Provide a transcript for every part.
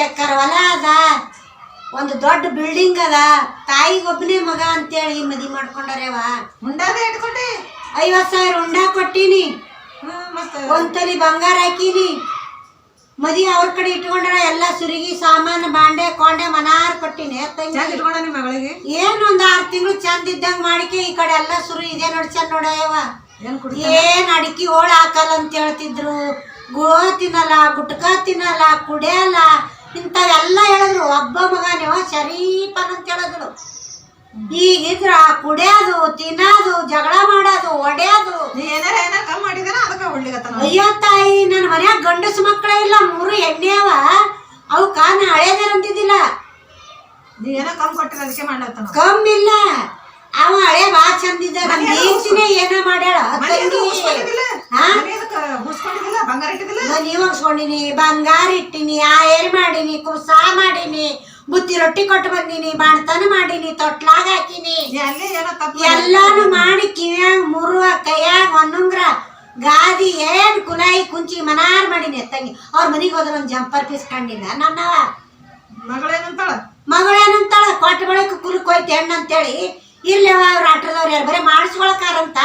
ಹತ್ತು ಎಕರೆ ಹೊಲ ಅದ ಒಂದು ದೊಡ್ಡ ಬಿಲ್ಡಿಂಗ್ ಅದ. ತಾಯಿಗೊಬ್ಬನೇ ಮಗ ಅಂತೇಳಿ ಮದಿ ಮಾಡ್ಕೊಂಡಾರೇವ ಮುಂಡಾದೆ ಇಟ್ಕೊಂಡೆ. ಐವತ್ತು ಸಾವಿರ ಉಂಡ ಕೊಟ್ಟಿನಿ. ಒಂದ್ ತೊಲಿ ಬಂಗಾರ ಹಾಕೀನಿ. ಮದಿ ಅವ್ರ ಕಡೆ ಇಟ್ಕೊಂಡ್ರ ಎಲ್ಲ ಸುರಿಗಿ ಸಾಮಾನು ಬಾಂಡೆ ಕೊಂಡೆ ಮನಾರ್ ಕೊಟ್ಟಿನಿ. ಮಗಳಿಗೆ? ಏನು ಒಂದ್ ಆರು ತಿಂಗಳು ಚಂದ ಇದ್ದಂಗ ಮಾಡಿಕೆ ಈ ಕಡೆ ಎಲ್ಲ ಸುರು ಇದೆ ನೋಡಿ ಚಂದ ನೋಡಯವ ಏನ್ ಅಡಿಕೆ ಹೋಳ ಹಾಕಲ್ಲ ಅಂತ ಹೇಳ್ತಿದ್ರು. ಗೋ ತಿನ್ನಲ್ಲ ಗುಟ್ಕಾ ತಿನ್ನಲ್ಲ ಕುಡಿಯಲ್ಲ ಇಂಥವೆಲ್ಲ ಹೇಳಿದ್ರು. ಒಬ್ಬ ಮಗನೇವ ಶರೀಫನ್ ಅಂತ ಹೇಳಿದ್ರು. ಈಗಿದ್ರ ಕುಡಿಯೋದು ತಿನ್ನೋದು ಜಗಳ ಮಾಡೋದು ಒಡೆಯೋದು. ಏನಾರ ಏನಾರ ಕಮ್ಮಿ ಅದಕ್ಕೆ ಹೊಳ್ಳಿಗತ್ತ ಅಯ್ಯೋ ತಾಯಿ ನನ್ನ ಮನ್ಯಾಗ ಗಂಡಸು ಮಕ್ಕಳೇ ಇಲ್ಲ ಮೂರು ಎಣ್ಣೆ ಅವ. ಅವು ಕಾನ ಹಳೇದಾರ ಅಂತಿದ್ದಿಲ್ಲ. ನೀ ಏನೋ ಕಮ್ಮಿ ಕೊಟ್ಟಿರ ಅದಕ್ಕೆ ಕಮ್ಮಿ ಕಮ್ಮಿಲ್ಲ ಅವ ಹಳೆ ಬಾ ಚಂದಿದ್ದ ಏನ ಏನೋ ಮಾಡ್ಯಾಳ. ಹುಡ್ಸ್ಕೊಂಡಿದ್ದಿಲ್ಲ ಬಂಗಾರ ಆ ಒಗ್ಸ್ಕೊಂಡಿನಿ ಬಂಗಾರ ಇಟ್ಟಿನಿ ಆಯರ್ ಮಾಡೀನಿ ಕುರ್ಸಾ ಮಾಡೀನಿ ಬುತ್ತಿ ರೊಟ್ಟಿ ಕೊಟ್ಟು ಬಂದೀನಿ ಬಾಣ್ತನ ಮಾಡೀನಿ ತೊಟ್ಲಾಗ ಹಾಕಿನಿ. ನೀ ಅಲ್ಲೇ ಏನೋ ತಪ್ಪು ಎಲ್ಲಾನು ಮಾಡಿ ಕಿವ್ಯಾಗ ಮುರುವ ಕೈಯಾಗ ಒಂದುಂಗ್ರ ಗಾದಿ ಏನ್ ಕುಲಾಯಿ ಕುಂಚಿ ಮನಾರ್ ಮಾಡೀನಿ ತಂಗಿ ಅವ್ರ ಮನಿಗೆ ಹೋದ್ರ ಒಂದ್ ಜಂಪರ್ ಪೀಸ್ ಕಂಡಿಲ್ಲ. ನನ್ನವ ಮಗಳೇನಂತಾಳ? ಮಗಳೇನಂತಾಳ? ಕೊಟ್ಟ ಬಳಕ ಕುಲಕ್ ಹೋಯ್ತು ಹೆಣ್ಣು ಅಂತೇಳಿ ಇರ್ಲೇವ ಅವ್ರ ಆಟದವ್ರು ಯಾರು ಬರೀ ಮಾಡಿಸ್ಕೊಳಕಾರಂತ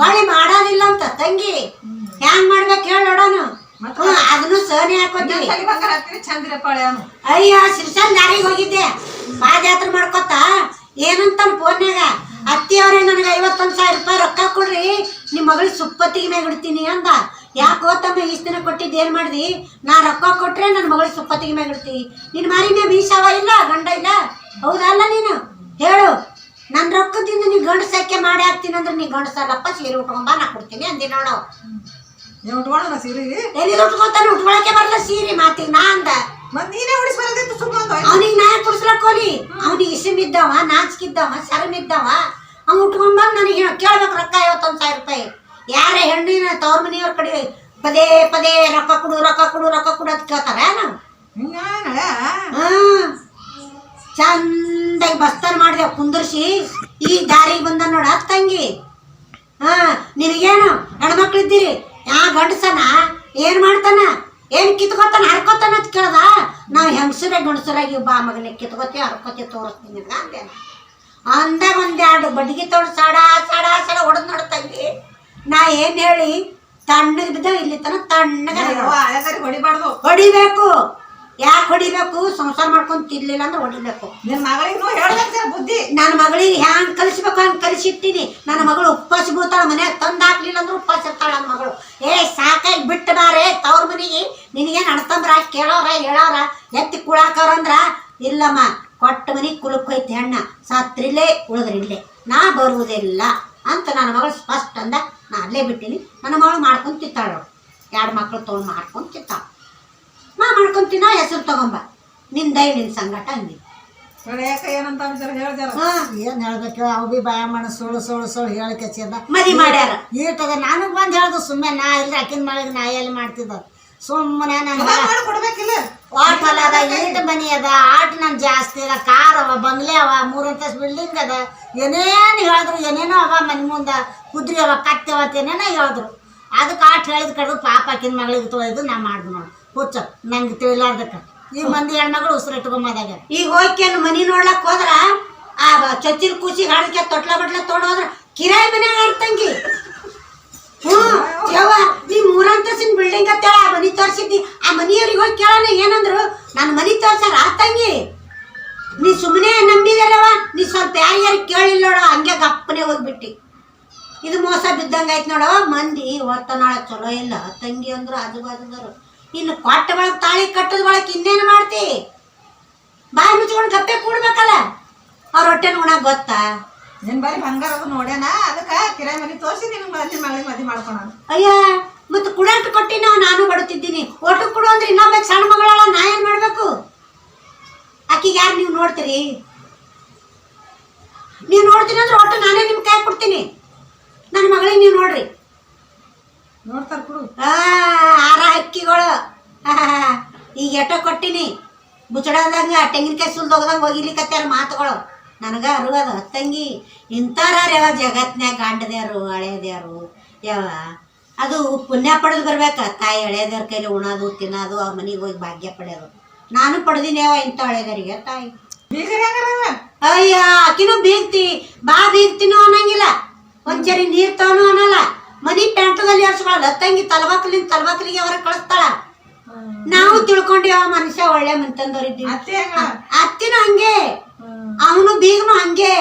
ಹೊಳಿ ಮಾಡೋದಿಲ್ಲ ಅಂತ ತಂಗಿ ಹ್ಯಾಂಗ್ ಮಾಡ್ಬೇಕು ಹೇಳಿ ನೋಡೋಣ ಅದನ್ನು ಸಹನೆ ಹಾಕೋತೀವಿ. ಅಯ್ಯ ಸಿರ್ಸನ್ ದಾರಿಗೆ ಹೋಗಿದ್ದೆ. ಪಾದಯಾತ್ರೆ ಮಾಡ್ಕೊತ ಏನಂತ ಫೋನ್ಯಾಗ? ಅತ್ತಿಯವ್ರೆ ನನಗೆ ಐವತ್ತೊಂದು ಸಾವಿರ ರೂಪಾಯಿ ರೊಕ್ಕ ಕೊಡ್ರಿ. ನಿಮ್ಮ ಮಗಳಿಗೆ ಸುಪ್ಪತ್ತಿಗೆ ಮ್ಯಾಗ ಇಡ್ತೀನಿ ಅಂದ. ಯಾಕೋ ತಮ್ಮ ಇಷ್ಟು ದಿನ ಕೊಟ್ಟಿದ್ದು ಏನು ಮಾಡಿದಿ? ನಾ ರೊಕ್ಕ ಕೊಟ್ಟರೆ ನನ್ನ ಮಗಳಿಗೆ ಸುಪ್ಪತ್ತಿಗೆ ಮ್ಯಾಗ ಇಡ್ತೀವಿ ನಿನ್ನ ಮಾರಿ ಮ್ಯಾಗ ಬೀಸವ ಇಲ್ಲ ಗಂಡ ಇಲ್ಲ? ಹೌದಲ್ಲ ನೀನು? ಹೇಳು. ನನ್ನ ರೊಕ್ಕದಿಂದ ನೀ ಗಂಡಸಕ್ಕೆ ಮಾಡಿ ಹಾಕ್ತೀನಿ ಅಂದ್ರೆ ನೀ ಗಂಡಸಲ್ಲಪ್ಪ ಸೀರೆ ಉಟ್ಕೊಂಬ ನಾ ಕೊಡ್ತೀನಿ ಅಂದಿ ನೋಡು. ನೀವು ಉಟ್ಕೊಳ್ಳೋಣ ಸೀರೆ ಎಲ್ಲಿ ಉಟ್ಕೊತಾನೆ ಉಟ್ಕೊಳಕ್ಕೆ ಬರಲ್ಲ ಸೀರೆ ಮಾತಿಗೆ ನಾ ಅಂದ. ಮತ್ ನೀನೇ ಉಡಿಸ್ ಬರೋದಿತ್ತು ಸುಮ್ಮನೆ ಅವನಿಗೆ ನಾ ಕುಡ್ಸ್ಲಕ್ ಹೋಲಿ ಅವನಿಗೆ ಇಸಿಮಿದ್ದವ ನಾಚಿಕಿದ್ದವ ಶರಮಿದ್ದವ. ಅವ್ನು ಉಟ್ಕೊಂಡ್ಬಂದು ನನಗೆ ಕೇಳ್ಬೇಕು ರೊಕ್ಕ ಐವತ್ತೊಂದು ಸಾವಿರ ರೂಪಾಯಿ. ಯಾರ ಹೆಣ್ಣಿನ ತವ್ರ ಮನೆಯವ್ರ ಕಡೆ ಪದೇ ಪದೇ ರೊಕ್ಕ ಕೊಡು ರೊಕ್ಕ ಕೊಡು ರೊಕ್ಕ ಕೊಡು ಅಂತ ಕೇಳ್ತಾರ ನಾವು ಚಂದಾಗಿ ಬಸ್ತಾನ ಮಾಡಿದೆ ಕುಂದರ್ಸಿ. ಈ ದಾರಿಗೆ ಬಂದ ನೋಡ ತಂಗಿ. ಹಾ ನಿನಗೇನು? ಹೆಣ್ಮಕ್ಳಿದ್ದೀರಿ ಯಾ ಗಂಡಸನ? ಏನ್ ಮಾಡ್ತಾನ? ಏನ್ ಕಿತ್ಕೋತಾನ? ಹರ್ಕೋತಾನ ಅಂತ ಕೇಳ್ದ? ನಾವು ಹೆಂಗಸರೇ ಗಂಡಸರಾಗಿ ಬಾ ಮಗನ ಕಿತ್ಕೋತೀವಿ ಹರ್ಕೋತೀವಿ ತೋರಿಸ್ತೀನಿ ನಿನಗ ಅಂದೆ. ಅಂದಾಗ ಒಂದೆರಡು ಬಡ್ಗಿ ತೊಗೊಂಡು ಸಡ ಸಡ ಸಡ ಹೊಡೆದು ನೋಡ್ತಂಗಿ ನಾ ಏನ್ ಹೇಳಿ ತಣ್ಣಗೆ ಬಿದ್ದ ಇಲ್ಲಿ ತನ ತಣ್ಣಗ ಹೊಡಿಬಾರ್ದು. ಹೊಡಿಬೇಕು. ಯಾಕೆ ಹೊಡಿಬೇಕು? ಸಂಸಾರ ಮಾಡ್ಕೊಂಡು ತಿರ್ಲಿಲ್ಲ ಅಂದ್ರೆ ಹೊಡಿಬೇಕು. ನಿಮ್ಮ ಮಗಳಿಗೂ ಹೇಳ್ಬೇಕು ಬುದ್ಧಿ. ನನ್ನ ಮಗಳಿಗೆ ಹ್ಯಾಂಗ್ ಕಲಿಸ್ಬೇಕು ಹಂಗ್ ಕಲಿಸಿಟ್ಟಿನಿ. ನನ್ನ ಮಗಳು ಉಪವಾಸ ಬೀಳ್ತಾಳ ಮನ್ಯಾಗ ತಂದು ಹಾಕ್ಲಿಲ್ಲ ಅಂದ್ರೆ ಉಪವಾಸ ಇರ್ತಾಳ ನನ್ನ ಮಗಳು. ಏ ಸಾಕಾಗಿ ಬಿಟ್ಟು ಬಾರೆ ತವ್ರ ಮನೆಗೆ. ನಿನಗೇನು ಅಣ್ತಂಬ್ರ? ಕೇಳೋರ ಹೇಳೋರ? ಎತ್ತಿ ಕುಳಾಕವ್ರ ಅಂದ್ರ ಇಲ್ಲಮ್ಮ ಕೊಟ್ಟ ಮನೆಗೆ ಕುಲಕ್ ಹೋಯ್ತು ಹೆಣ್ಣ. ಸತ್ರಿಲ್ಲೇ ಉಳಿದ್ರಿಲ್ಲೇ ನಾ ಬರುವುದಿಲ್ಲ ಅಂತ ನನ್ನ ಮಗಳು ಸ್ಪಷ್ಟ ಅಂದ. ನಾ ಅಲ್ಲೇ ಬಿಟ್ಟಿನಿ. ನನ್ನ ಮಗಳು ಮಾಡ್ಕೊಂಡ್ ತಿತ್ತಾಳು ಎರಡು ಮಕ್ಳು ತೊಗೊಂಡು ಮಾಡ್ಕೊಂಡ್ ತಿತ್ತಾಳ ನಾ ಮಾಡ್ಕೊಂತೀನ ಹೆಸರು ತಗೊಂಬ. ನಿನ್ ದಯ ನಿನ್ ಸಂಗಟ ಅಂದಿ ಯಾಕ ಏನಂತ ಜರ ಹೇಳ ಜರ ಹಾ. ಏನ್ ಹೇಳ್ಬೇಕು? ಅವು ಬಿ ಬಾಯ ಮಾಡ ಸುಳ್ಳು ಸುಳ್ಳು ಸುಳ್ಳು ಹೇಳಕ್ಕೆ ಚಂದ ಮದಿ ಮಾಡ್ಯಾರ. ಈಟದ ನನಗ್ ಬಂದ್ ಹೇಳ್ದು ಸುಮ್ಮನೆ ನಾ ಇಲ್ಲಿ ಅಕ್ಕಿನ ಮಳಿಗೆ ನಾ ಎಲ್ಲಿ ಮಾಡ್ತಿದ್ದ ಸುಮ್ಮನೆ ನಾನು ಕೊಡ್ಬೇಕಿಲ್ಲ. ಆಟ ಅದ ಈಟ್ ಮನಿ ಅದ ಆಟ ನನ್ ಜಾಸ್ತಿ ಅದ ಕಾರ್ ಅವ ಬಂಗ್ಲೆ ಅವ ಮೂರಂತಸ್ ಬಿಲ್ಡಿಂಗ್ ಅದ. ಏನೇನು ಹೇಳಿದ್ರು ಏನೇನೋ ಅವ ಮನೆ ಮುಂದ ಕುದ್ರಿ ಅವ ಕತ್ತೆ ಅವ ಅಂತ ಏನೇನೋ ಹೇಳಿದ್ರು. ಅದಕ್ಕೆ ಆಟ ಹೇಳಿದ ಕಡ್ದು ಪಾಪ ಆಕಿನ ಮಗಳಿಗೆ ತೊಳೆದು ನಾ ಮಾಡ್ದು ನೋಡು. ಹುಚ್ಚ. ನಂಗೆ ತಿಳಿಲಾರ್ದಕ್ಕ. ಈ ಮಂದಿ ಹೆಣ್ಮಗಳು ಉಸಿರು ಇಟ್ಕೊಂಬದಾಗ ಈಗ ಹೋಗ್ಕೇನು ಮನಿ ನೋಡ್ಲಕ್ ಹೋದ್ರ, ಆ ಚಚ್ಚಿನ ಕೂಸಿ ಹಾಡ್ಕೆ ತೊಟ್ಲ ಬಟ್ಲ ತೊಗೊಂಡ್ ಹೋದ್ರ ಕಿರಾಯಿ ಮನೆ ಆಡ್ತಂಗಿ ಹ್ಮ್ ಯವ್ವ, ನೀ ಮೂರಂತಸಿನ ಬಿಲ್ಡಿಂಗ್ ಅಂತೇಳಿ ಆ ಮನಿ ತೋರ್ಸಿದ್ದಿ. ಆ ಮನಿಯವ್ರಿಗೆ ಹೋಗಿ ಕೇಳೋಣ, ಏನಂದ್ರು ನನ್ನ ಮನಿ ತೋರ್ಸಾರ ಆತಂಗಿ ತಂಗಿ. ನೀ ಸುಮ್ಮನೆ ನಂಬಿದಲ್ಲವ, ನೀ ಸ್ವಲ್ಪ ಯಾರ್ಯಾರು ಕೇಳಿಲ್ಲ ನೋಡ, ಹಂಗೆ ಗಪ್ಪನೆ ಹೋಗ್ಬಿಟ್ಟಿ. ಇದು ಮೋಸ ಬಿದ್ದಂಗ ಆಯ್ತು ನೋಡವ ಮಂದಿ ಹೊತ್ತ ನಾಳೆ ಚಲೋ ಇಲ್ಲ, ತಂಗಿ ಅಂದ್ರು ಆಜು ಬಾಜುದವರು ಇನ್ನು ಕೊಟ್ಟ ಒಳಗೆ ತಾಳಿ ಕಟ್ಟದ ಒಳಗೆ ಇನ್ನೇನು ಮಾಡ್ತಿ? ಬಾಯಿ ಮುಚ್ಕೊಂಡು ಗಪ್ಪೆ ಕೂಡ್ಬೇಕಲ್ಲ. ಅವ್ರ ಹೊಟ್ಟೆ ಉಣಕ್ ಗೊತ್ತಾ? ನಿನ್ ಬಾರಿ ಬಂಗಾರ ಅದು ನೋಡ್ಯಾನ ಅದಕ್ಕ ಕಿರಾಯಿ ಮನೆ ತೋರಿಸಿ ನಿನ್ ನಿನ್ ಮಗಳಿಗೆ ಮದ್ವೆ ಮಾಡ್ಕೊಳ ಅಯ್ಯ ಮತ್ತೆ ಕುಡಂಟ್ ಕೊಟ್ಟಿ ನಾವು ನಾನು ಬಡುತ್ತಿದ್ದೀನಿ. ಒಟ್ಟು ಕೊಡು ಅಂದ್ರೆ ಇನ್ನೊಬ್ಬ ಸಣ್ಣ ಮಗಳಲ್ಲ ನಾ ಏನ್ ಮಾಡ್ಬೇಕು? ಆಕಿಗೆ ಯಾರು ನೀವು ನೋಡ್ತೀರಿ? ನೀವು ನೋಡ್ತೀನಿ ಅಂದ್ರೆ ಒಟ್ಟು ನಾನೇ ನಿಮ್ ಕೈ ಕೊಡ್ತೀನಿ. ನನ್ನ ಮಗಳಿಗೆ ನೀವು ನೋಡ್ರಿ. ನೋಡ್ತಾರ ಕುಡು. ಆ ಆರ ಹಕ್ಕಿಗಳು. ಈಗ ಎಟೋ ಕೊಟ್ಟಿನಿ? ಬುಚಡದಂಗ ತೆಂಗಿನಕಾಯಿ ಸುಲ್ದೋಗದಂಗ ಒಗಿಲಿಕತ್ಯಾರ ಮಾತುಗಳು. ನನಗ ಅರುವದ ತಂಗಿ ಇಂಥಾರ ಯಾವ ಜಗತ್ನ್ಯಾಗ ಗಂಡದ್ಯಾರು ಯಾವ ಅದು ಪುಣ್ಯ ಪಡೆದು ಬರ್ಬೇಕ. ತಾಯಿ ಹಳೆಯದೇವ್ರ ಕೈಲಿ ಉಣೋದು ತಿನ್ನೋದು ಅವ್ರ ಮನೆಗೆ ಹೋಗಿ ಭಾಗ್ಯ ಪಡೆಯೋದು. ನಾನು ಯಾವ ಇಂಥ ಹಳೆಯದೇವರಿಗೆ ತಾಯಿ. ಅಯ್ಯ ಆಕಿನೂ ಬೀಗ್ತಿ. ಬಾ ಬೀಗ್ತೀನೋ ಅನ್ನಂಗಿಲ್ಲ. ಒಂದ್ಸರಿ ನೀರ್ ತವನು ಅನ್ನಲ್ಲ. ಪ್ಯಾಂಟದಲ್ಲಿ ಎರ್ಸ್ಕೊಳಲ್ಲ ತಂಗಿ ತಲಬಾಕಲಿಂದ ತಲಬಾಕಲಿಗೆ ಅವರ ಕಳಿಸ್ತಾಳ. ನಾವು ತಿಳ್ಕೊಂಡಿವ ಮನುಷ್ಯ ಒಳ್ಳೆ ಮನ್ತಂದವ್ರಿದ್ದೀವಿ ಅತ್ತಿನೂ ಹಂಗೆ. ಅವನು ಬೀಗನು ಹಂಗೆ.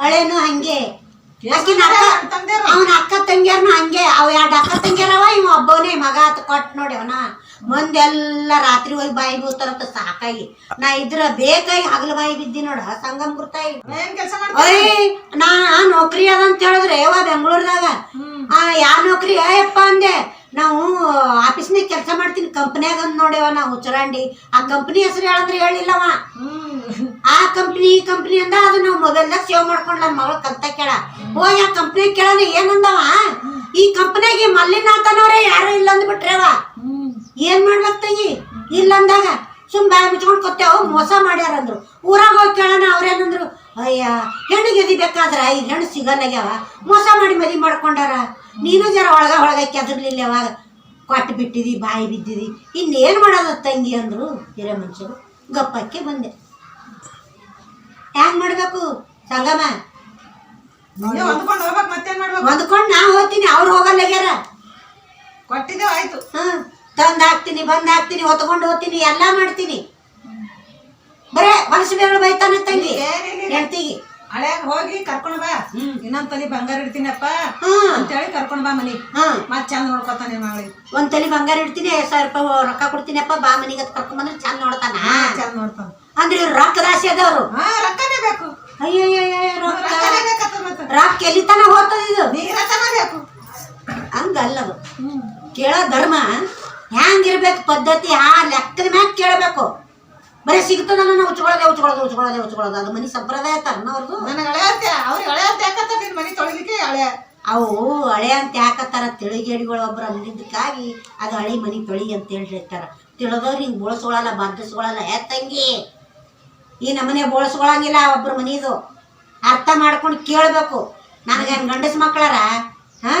ಹಳೆನು ಹಂಗೆ. ಅವನ ಅಕ್ಕ ತಂಗಿಯರ್ನು ಹಂಗೆ. ಅವ್ ಎರಡು ಅಕ್ಕ ತಂಗಿಯರವ ಇವ ಒಬ್ಬವನೇ ಮಗ ಅತ್ ಕೊಟ್ ನೋಡಿ ಅವನ. ಮುಂದೆಲ್ಲ ರಾತ್ರಿ ಹೋಗಿ ಬಾಯಿ ಬೀಳ್ತಾರಂತ ಸಾಕಾಗಿ. ನಾ ಇದ್ರ ಬೇಕಾಗಿ ಹಗಲು ಬಾಯಿ ಬಿದ್ದಿ ನೋಡ ಸಂಗಮ್ ಗುರ್ತಾಯಿ ನಾ ನೌಕರಿ ಅದ ಅಂತ ಹೇಳಿದ್ರೆ ಯಾವ ಬೆಂಗಳೂರದಾಗ. ಆ ಯಾವ ನೌಕರಿ? ಅಯ್ಯಪ್ಪ ಅಂದೆ. ನಾವು ಆಫೀಸ್ನಾಗ ಕೆಲಸ ಮಾಡ್ತೀನಿ. ಕಂಪ್ನಿಯಾಗ ಅಂದ್ ನೋಡ್ಯವ ನಾವು ಹುಚ್ಚರಾಂಡಿ ಆ ಕಂಪ್ನಿ ಹೆಸರು ಹೇಳಂದ್ರೆ ಹೇಳಿಲ್ಲವ ಆ ಕಂಪ್ನಿ, ಈ ಕಂಪ್ನಿ ಅಂದ, ಅದು ನಾವು ಮೊಬೈಲ್ದಾಗ ಸೇವ್ ಮಾಡ್ಕೊಂಡ್ ನನ್ನ ಮಗಳು ಕಲ್ತ ಕೇಳ. ಹೋಗಿ ಆ ಕಂಪ್ನಿ ಕೇಳೋಣ ಏನಂದವ ಈ ಕಂಪ್ನಿಯಾಗೆ ಮಲ್ಲಿನಾಥನವ್ರೆ ಯಾರು ಇಲ್ಲ ಅಂದ್ಬಿಟ್ರವ? ಏನ್ ಮಾಡ್ಬೇಕು ತಂಗಿ? ಇಲ್ಲ ಅಂದಾಗ ಸುಮ್ ಬಾಯ್ ಮುಚ್ಕೊಂಡು ಕೊತ್ತೇವು ಮೋಸ ಮಾಡ್ಯಾರಂದ್ರು. ಊರಾಗ ಹೋಗಿ ಕೇಳೋಣ ಅವ್ರೇನಂದ್ರು ಅಯ್ಯ ಹೆಣ್ಣು ಗೆದಿಬೇಕಾದ್ರ ಐದು ಹೆಣ್ಣು ಸಿಗಲ್ಲಾಗ್ಯಾವ ಮೋಸ ಮಾಡಿ ಮದಿ ಮಾಡ್ಕೊಂಡಾರ. ನೀನು ಜರ ಒಳಗ ಒಳಗ ಕೆದರ್ಲಿಲ್ಲ ಯಾವಾಗ? ಕೊಟ್ಟು ಬಿಟ್ಟಿದಿ ಬಾಯಿ ಬಿದ್ದಿದಿ. ಇನ್ನೇನ್ ಮಾಡೋದು ತಂಗಿ ಅಂದ್ರು ಹಿರೇ ಮನುಷ್ಯರು. ಗಪ್ಪಕ್ಕೆ ಬಂದೆ. ಹ್ಯಾಂಗೆ ಮಾಡಬೇಕು ಸಂಗಮ? ಹೊಂದ್ಕೊಂಡು ನಾ ಹೋಗ್ತೀನಿ ಅವ್ರು ಹೋಗಲ್ಲಾಗ್ಯಾರ. ಕೊಟ್ಟಿದ್ದೇವ್ ಆಯ್ತು. ಹ್ಮ್ ತಂದ್ ಹಾಕ್ತೀನಿ ಬಂದ್ ಹಾಕ್ತೀನಿ ಹೊತ್ಕೊಂಡು ಹೋಗ್ತೀನಿ ಎಲ್ಲ ಮಾಡ್ತೀನಿ. ಬರೇ ಹೊಲಸು ಬೇಗಳು ಬೈತಾನೆ ತಂಗಿ. ಏನಿಲ್ಲ ಹಳೆ ಹೋಗಿ ಕರ್ಕೊಂಡ್ ಬಾ. ಇನ್ನೊಂದ್ ತಲಿ ಬಂಗಾರ ಇಡ್ತೀನಪ್ಪ. ಅಂತೇಳಿ ಕರ್ಕೊಂಡ್ ಬಾ ಮನಿ. ಮತ್ ಚಂದ ನೋಡ್ಕೊತಾನೆ ಮಗಳಿ. ಮಗಳಿಗೆ ಒಂದ್ ತಲಿ ಬಂಗಾರ ಇಡ್ತೀನಿ ಐದ್ ಸಾವಿರ ರೂಪಾಯಿ ರೊಕ್ಕ ಕೊಡ್ತೀನಪ್ಪ ಬಾ ಮನಿಗೆ ಅದ್ ಕರ್ಕೊಂಡ್ ಬಂದ್ರೆ ಚಂದ ನೋಡ್ತಾನ. ಚಂದ ನೋಡ್ತಾನ. ಅಂದ್ರೆ ಇವ್ರು ರೊಕ್ಕ ರಾಶಿ ಅದವ್ರು. ಹಾ ರೊಕ್ಕನೇ ಬೇಕು. ರೊಕ್ಕ. ಎಲ್ಲಿತನ ಹೋಗ್ತದ ಇದು? ನೀರತನ ಬೇಕು. ಹಂಗಲ್ಲದು ಕೇಳೋ ಧರ್ಮ. ಹ್ಯಾಂಗಿರ್ಬೇಕು ಪದ್ಧತಿ ಆ ಲೆಕ್ಕದ ಮ್ಯಾಗ ಕೇಳಬೇಕು. ಬರೀ ಸಿಗ್ತದ ನಾವು ಉಚ್ಕೊಳ್ಳೋದೆ ಉಚ್ಕೊಳ್ಳೋದು ಉಚ್ಕೊಳ್ಳೋದೆ ಉಚ್ಕೊಳ್ಳೋದು. ಅದು ಮನಿ ಸಂಪ್ರದಾಯ ತನ್ನವ್ರದು ನನಗೆ ಹಳೆ ಅಂತೆ ಅವ್ರಿಗೆ ಹಳೆ ಅಂತ ಯಾಕತ್ತ ನಿನ್ ಮನಿ ತೊಳಿಲಿಕ್ಕೆ ಹಳೆ. ಅವು ಹಳೆ ಅಂತ ಯಾಕತ್ತಾರ? ತಿಳಿಗೇಡಿಗಳು ಒಬ್ರು ಅಂದಿದ್ದಕ್ಕಾಗಿ ಅದು ಹಳೆ ಮನಿ ತೊಳಿ ಅಂತ ಹೇಳಿರ್ತಾರ ತಿಳಿದವ್ರು ಹಿಂಗೆ ಬೋಳ್ಸ್ಕೊಳಲ್ಲ ಬಾಧಿಸ್ಕೊಳಲ್ಲ ಏ ತಂಗಿ ಈ ನಮ್ಮನೆ ಬೋಳ್ಸ್ಕೊಳಂಗಿಲ್ಲ ಒಬ್ರ ಮನಿದು. ಅರ್ಥ ಮಾಡ್ಕೊಂಡು ಕೇಳಬೇಕು. ನನಗೆ ಹಂಗೆ ಗಂಡಸ್ ಮಕ್ಕಳಾರ ಹಾ?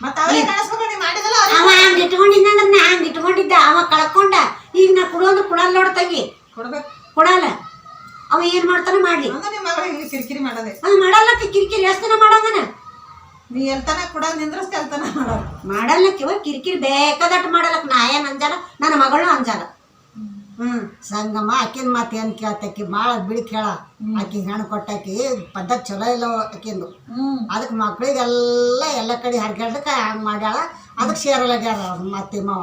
ಅವ ಹಂಗೆ ಇಟ್ಕೊಂಡಿದ್ದ ಅಂದ್ರೆ ನಾ ಹಂಗೆ ಇಟ್ಕೊಂಡಿದ್ದ ಅವ ಕಳ್ಕೊಂಡ. ಈಗ ನಾ ಕುಡೋದು ಕೊಡಲ್ಲ ನೋಡ್ ತಂಗಿ. ಕೊಡ್ಬೇಕು. ಕೊಡಲ್ಲ. ಅವ ಏನ್ ಮಾಡ್ತಾನ ಮಾಡ್ಲಿ. ಕಿರಿಕಿರಿ ಮಾಡೋದೇ. ಅವ ಮಾಡಲ್ಲ ಕಿರಿಕಿರಿ ಎಷ್ಟು ದಿನ ಮಾಡಂಗನ? ನೀ ಎಲ್ತಾನ ಕೂಡ ನಿಂದ್ರಸ್ತೆ ಎಲ್ತಾನ ಮಾಡಲ್ಲ ಮಾಡಲ್ಲಕ್ಕಿವ ಕಿರಿಕಿರಿ ಬೇಕಾದಟ್ಟು ಮಾಡಲ್ಲಕ್ಕೆ ನಾ ಏನ್ ಅಂಜಾನ? ನನ್ನ ಮಗಳು ಹ್ಮ್ ಸಂಗಮ ಆಕಿನ ಮಾತು ಏನು ಕೇಳ್ತಾಕಿ ಭಾಳ ಬಿಳಿ ಕೇಳ ಆಕಿ. ಹೆಣ್ಣು ಕೊಟ್ಟಾಕಿ ಪದ್ಧತಿ ಚಲೋ ಇಲ್ಲ ಆಕಿಂದು. ಅದಕ್ಕೆ ಮಕ್ಳಿಗೆಲ್ಲ ಎಲ್ಲ ಕಡೆ ಹರ್ಗ್ಯಾಡ್ದಕ್ಕೆ ಹಂಗೆ ಮಾಡ್ಯಾಳ. ಅದಕ್ಕೆ ಸೇರಲಾಗ್ಯಾರ ಮತ್ತೆ ಮಾವ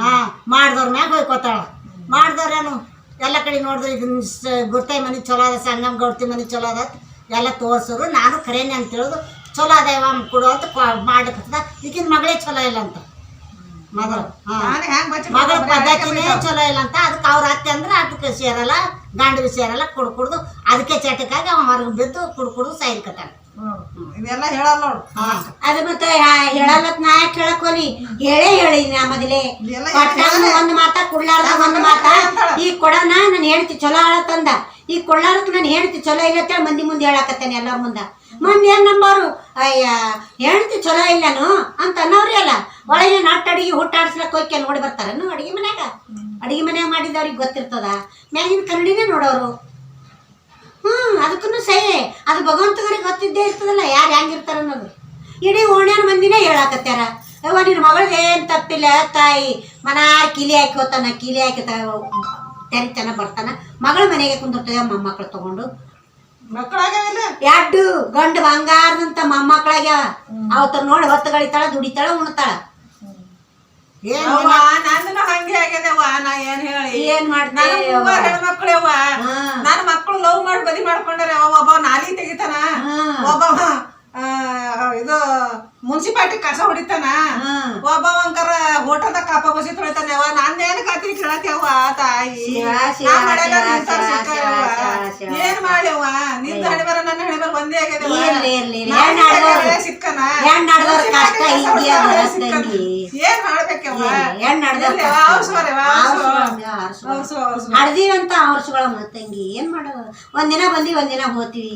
ಹಾಂ ಮಾಡ್ದವ್ರ ಮ್ಯಾಗ ಹೋಯ್ಕೋತಾಳ ಮಾಡ್ದವ್ರೇನು ಎಲ್ಲ ಕಡೆ ನೋಡಿದ್ರು ಈಗ ಗುರ್ತಾಯಿ ಮನೆ ಚಲೋ ಅದ ಸಂಗಮ್ ಗೌಡ್ತಿ ಮನೆ ಚಲೋ ಅದ ಎಲ್ಲ ತೋರ್ಸೋರು. ನಾನು ಕರೇನೆ ಅಂತ ಹೇಳೋದು ಚಲೋ ಅದ ಕೊಡು ಅಂತ ಮಾಡ್ಲಿಕ್ಕೆ ಈಗಿನ ಮಗಳೇ ಚಲೋ ಇಲ್ಲ ಅಂತ. ಮಗಳು ನಾನು ಹ್ಯಾಂಗ್ ಬಚ್ಚ ಮಗಳ ಪದ್ಧತಿನೇ ಚಲೋ ಇಲ್ಲ ಅಂತ ಅದಕ್ಕೆ ಅವ್ರ ಅತ್ತೆ ಅಂದ್ರೆ ಅದಕ್ಕೆ ಸೇರಲ್ಲ ಗಂಡಗೆ ಸೇರಲ್ಲ ಕುಡ್ ಕುಡ್ದು ಅದಕ್ಕೆ ಚಟಕ್ಕಾಗಿ ಅವ ಹೊರಗೆ ಬಿದ್ದು ಕುಡ್ ಕುಡ್ದು ಸೈಲ್ಕತ್ತಾನ ಇವೆಲ್ಲ ಹೇಳಲ್ಲ ನೋಡು ಅದು ಮತ್ತೆ ಹೇಳಲ್ಲತ್ ನಾ ಯಾಕೆ ಹೇಳಕ್ ಹೋಲಿ? ಹೇಳೇ ಹೇಳಿ ನಾ ಮೊದಲೇ. ಕೊಟ್ಟಾಗ ಒಂದ್ ಮಾತ ಕುಡ್ಲಾರ್ದ ಒಂದ್ ಮಾತ ಈ ಕೊಡನ ನನ್ ಹೇಳ್ತಿ ಚಲೋ ಆಳತ್ತಂದ. ಈ ಕೊಳ್ಳಾರಕ್ಕೆ ನಾನು ಹೇಳ್ತಿ ಚಲೋ ಇಲ್ಲ ಅಂತೇಳಿ ಮಂದಿ ಮುಂದೆ ಹೇಳಕತ್ತೇನೆ ಎಲ್ಲರ ಮುಂದೆ. ಮಂದಿ ಏನು ನಂಬರು? ಅಯ್ಯ ಹೇಳ್ತಿ ಚಲೋ ಇಲ್ಲನು? ಅಂತ ಅನ್ನೋರಿ ಅಲ್ಲ. ಒಳಗೆ ನಾಟ್ ಅಡಿಗೆ ಹುಟ್ಟಾಡ್ಸ್ಲಕ್ಕೆ ಹೋಗಿ ನೋಡಿ ಬರ್ತಾರನು ಅಡಿಗೆ ಮನ್ಯಾಗ. ಅಡಿಗೆ ಮನ್ಯಾಗ ಮಾಡಿದವ್ರಿಗೆ ಗೊತ್ತಿರ್ತದ. ಮ್ಯಾಗಿನ ಕನ್ನಡಿನೇ ನೋಡೋರು. ಹ್ಞೂ ಅದಕ್ಕೂ ಸಹಿ. ಅದು ಭಗವಂತನಿಗೆ ಗೊತ್ತಿದ್ದೇ ಇರ್ತದಲ್ಲ, ಯಾರು ಹೆಂಗಿರ್ತಾರ ಅನ್ನೋದು. ಇಡೀ ಓಣ್ಯಾನ ಮಂದಿನೇ ಹೇಳಾಕತ್ಯಾರ ಅವ್ವ ನಿನ್ನ ಮಗಳಿಗೆ ಏನು ತಪ್ಪಿಲ್ಲ ತಾಯಿ. ಮನ ಕಿಲಿ ಹಾಕಿ ಕೀಲಿ ಹಾಕಿ ತೆರಿತಾನ ಬರ್ತಾನ. ಮಗಳ ಮನೆಗೆ ಕುಂದಿರ್ತದೆ ಮೊಮ್ಮಕ್ಳು ತಗೊಂಡು. ಮಕ್ಕಳಾಗವಿಲ್ಲ ಎರಡು ಗಂಡು ಬಂಗಾರದಂತ ಮೊಮ್ಮಕ್ಳಾಗ್ಯಾವ ಅವತ್ತ ನೋಡಿ ಹೊತ್ತು ಗಳಿತಾಳ ದುಡಿತಾಳ ಉಣ್ತಾಳ. ನಂದನ ಹಂಗೆ ಆಗ್ಯದವ್ವ ನಾ ಏನ್ ಹೇಳಿ? ಏನ್ ಮಾಡ್ತಿ ನಾನು ಮೂವರು ಹೆಣ್ಮಕ್ಳು ಯವ್ವ ಹಾ. ನನ್ನ ಮಕ್ಕಳು ಲವ್ ಮಾಡಿ ಮದಿ ಮಾಡ್ಕೊಂಡಾರೆ ಒಬ್ಬ ನಾಲಿ ತೆಗಿತಾನ. ಒಬ್ಬ ಇದು ಮುನ್ಸಿಪಾಲ್ಟಿ ಕಸ ಹೊಡಿತಾನ. ಒಬ್ಬ ಅಂಕರ ಹೋಟೆಲ್ದಾಗ ಕಾಪ ಬಸಿ ತೊಳಿತಾನೆ. ಅವ ನಾನೇನು ಕಾತಿ ಕೇಳತ್ಯವ್ವ ತಾಯಿ. ಏನ್ ಮಾಡ್ಯವ ನಿಂದ ಹಣಿಬರ ನನ್ನ ಹಣಿಬರ ಒಂದೇ ಆಗ್ಯದ ಸಿಕ್ಕನ. ಏನ್ ಮಾಡ್ಬೇಕವ್ವ ಹೆಣ್ಣು ಇರ್ಲಿ, ಅವ್ರ್ಸ್ಬಾರೆ, ಅವ್ರ್ಸ್ಬಾರೆ. ಅವ್ರ್ಸು, ಅವ್ರ್ಸು. ತಂಗಿ. ಏನ್ ಮಾಡೋದು? ಒಂದಿನ ಬಂದಿ ಒಂದಿನ ಹೋತೀವಿ.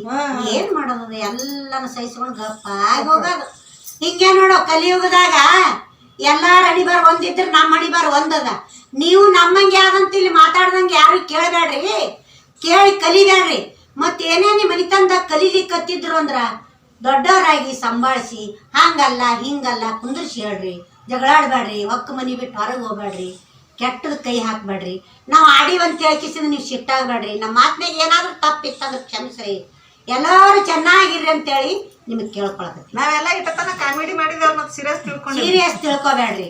ಏನ್ ಮಾಡೋದು? ಎಲ್ಲಾನು ಸಹಿಸ್ಕೊಂಡು ಗಪ್ಪ ಆಗಿ ಹೋಗೋದು. ಹಿಂಗೆ ನೋಡು ಕಲಿಯುಗದಾಗ ಎಲ್ಲಾರ ಅಣಿಬಾರ ಒಂದಿದ್ರೆ ನಮ್ಮ ಹಣಿಬಾರ್ ಒಂದದ ನೀವು ನಮ್ಮಂಗೆ ಯಾವ್ದಂತ ಇಲ್ಲಿ ಮಾತಾಡ್ದಂಗೆ ಯಾರು ಕೇಳಬೇಡ್ರಿ ಕೇಳಿ ಕಲಿಬೇಡ್ರಿ ಮತ್ತೆ ಮನೆ ತಂದ ಕಲೀಲಿಕ್ಕತ್ತಿದ್ರು ಅಂದ್ರ ದೊಡ್ಡವರಾಗಿ ಸಂಭಾಳಿಸಿ, ಹಂಗಲ್ಲ, ಹಿಂಗಲ್ಲ ಕುಂದ್ರಿಸಿ ಹೇಳ್ರಿ. ಜಗಳಾಡ್ಬೇಡ್ರಿ ಒಕ್ಕ ಮನಿ ಬಿಟ್ಟು ಹೊರಗೆ ಹೋಗ್ಬೇಡ್ರಿ ಕೆಟ್ಟದ ಕೈ ಹಾಕ್ಬೇಡ್ರಿ ನಾವು ಆಡಿವಂತ ಹೇಳ್ಕಿಸಿದ್ರೆ ನೀವು ಸಿಟ್ಟಾಗಬೇಡ್ರಿ ನಮ್ಮ ಮಾತನಾಗ ಏನಾದ್ರೂ ತಪ್ಪಿತ್ತಂದ್ರೆ ಕ್ಷಮಿಸ್ರಿ. ಎಲ್ಲರೂ ಚೆನ್ನಾಗಿರ್ರಿ ಅಂತೇಳಿ ನಿಮಗೆ ಕೇಳ್ಕೊಳಕತ್ತಿ ನಾವೆಲ್ಲ ಇಟ್ಟತನ ಕಾಮಿಡಿ ಮಾಡಿದ್ರೆ ಮತ್ತೆ ಸೀರಿಯಸ್ ತಿಳ್ಕೊಂಡು ಸೀರಿಯಸ್ ತಿಳ್ಕೊಬೇಡ್ರಿ.